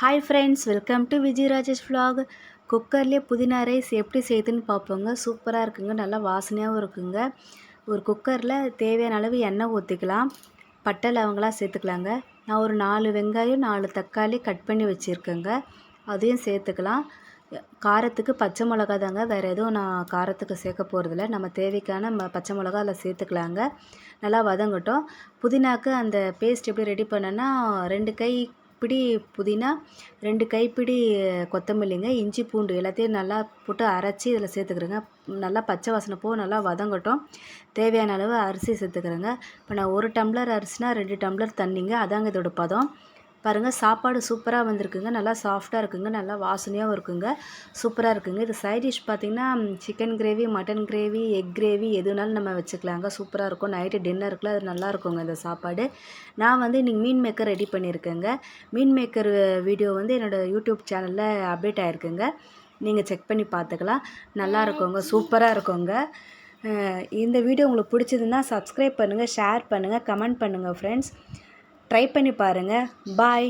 Hi friends welcome to Vijay Rajesh blog குக்கர்லேயே புதினா rice எப்படி செய்யுதுன்னு பார்ப்போங்க. சூப்பராக இருக்குங்க. நல்லா வாசனையாகவும் இருக்குங்க. ஒரு குக்கரில் தேவையான அளவு எண்ணெய் ஊற்றிக்கலாம் பட்டை அவங்களாம் சேர்த்துக்கலாங்க. நான் ஒரு நாலு வெங்காயம் நாலு தக்காளி கட் பண்ணி வச்சுருக்கேங்க. அதையும் சேர்த்துக்கலாம். காரத்துக்கு பச்சை மிளகா தாங்க வேறு எதுவும் நான் காரத்துக்கு சேர்க்க போகிறதில்ல நம்ம தேவைக்கான ம பச்சை மிளகா அதில் சேர்த்துக்கலாங்க. நல்லா வதங்கட்டும். புதினாக்கு அந்த பேஸ்ட் எப்படி ரெடி பண்ணேன்னா ரெண்டு கை பிடி புதினா ரெண்டு கைப்பிடி கொத்தமல்லிங்க இஞ்சி பூண்டு எல்லாத்தையும் நல்லா போட்டு அரைச்சி இதில் சேர்த்துக்கிறேங்க. நல்லா பச்சை வாசனை போ நல்லா வதங்கட்டும். தேவையான அளவு அரிசி சேர்த்துக்கிறேங்க. இப்போ நான் ஒரு டம்ளர் அரிசினா ரெண்டு டம்ளர் தண்ணிங்க. அதாங்க இதோட பதம். பாருங்கள் சாப்பாடு சூப்பராக வந்திருக்குங்க. நல்லா சாஃப்டாக இருக்குங்க. நல்லா வாசனையாகவும் இருக்குங்க. சூப்பராக இருக்குங்க. இது சைட் டிஷ் பார்த்திங்கன்னா chicken gravy mutton gravy egg gravy எதுனாலும் நம்ம வச்சுக்கலாங்க. சூப்பராக இருக்கும். நைட்டு டின்னருக்குலாம் அது நல்லா இருக்குங்க இந்த சாப்பாடு. நான் வந்து இன்றைக்கி மீன் மேக்கர் ரெடி பண்ணியிருக்கேங்க. மீன் மேக்கர் வீடியோ வந்து என்னோடய யூடியூப் சேனலில் அப்டேட் ஆகிருக்குங்க நீங்கள் செக் பண்ணி பார்த்துக்கலாம். நல்லா இருக்குங்க. சூப்பராக இருக்குங்க. இந்த வீடியோ உங்களுக்கு பிடிச்சதுன்னா சப்ஸ்கிரைப் பண்ணுங்கள் ஷேர் பண்ணுங்கள் கமெண்ட் பண்ணுங்கள் ஃப்ரெண்ட்ஸ் ட்ரை பண்ணி பாருங்கள் பாய்